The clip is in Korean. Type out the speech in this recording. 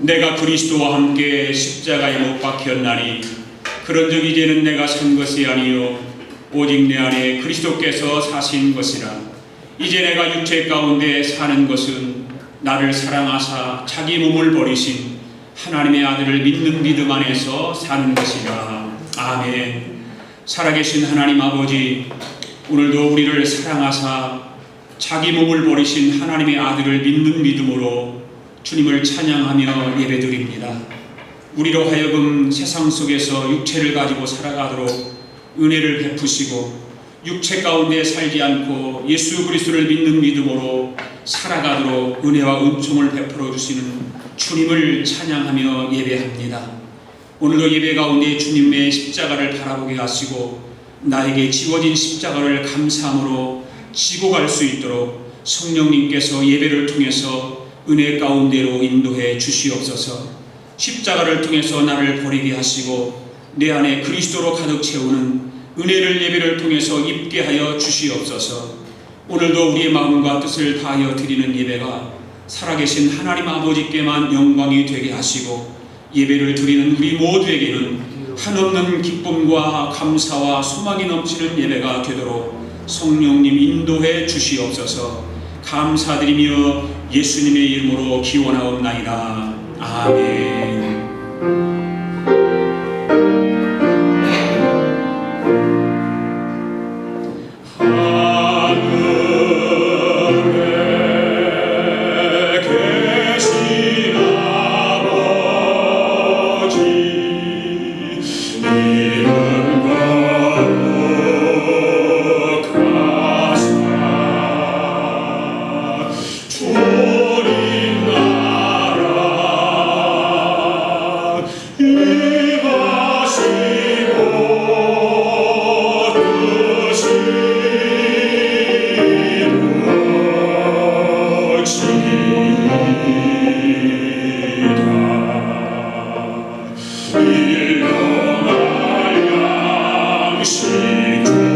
내가 그리스도와 함께 십자가에 못 박혔나니 그런즉 이제는 내가 산 것이 아니요 오직 내 안에 그리스도께서 사신 것이라. 이제 내가 육체 가운데 사는 것은 나를 사랑하사 자기 몸을 버리신 하나님의 아들을 믿는 믿음 안에서 사는 것이라. 아멘. 살아계신 하나님 아버지 오늘도 우리를 사랑하사 자기 몸을 버리신 하나님의 아들을 믿는 믿음으로 주님을 찬양하며 예배드립니다. 우리로 하여금 세상 속에서 육체를 가지고 살아가도록 은혜를 베푸시고 육체 가운데 살지 않고 예수 그리스도를 믿는 믿음으로 살아가도록 은혜와 은총을 베풀어 주시는 주님을 찬양하며 예배합니다. 오늘도 예배 가운데 주님의 십자가를 바라보게 하시고 나에게 지워진 십자가를 감사함으로 지고 갈 수 있도록 성령님께서 예배를 통해서 은혜 가운데로 인도해 주시옵소서. 십자가를 통해서 나를 버리게 하시고 내 안에 그리스도로 가득 채우는 은혜를 예배를 통해서 입게 하여 주시옵소서. 오늘도 우리의 마음과 뜻을 다하여 드리는 예배가 살아계신 하나님 아버지께만 영광이 되게 하시고 예배를 드리는 우리 모두에게는 한없는 기쁨과 감사와 소망이 넘치는 예배가 되도록 성령님 인도해 주시옵소서 감사드리며 예수님의 이름으로 기원하옵나이다. 아멘. 是对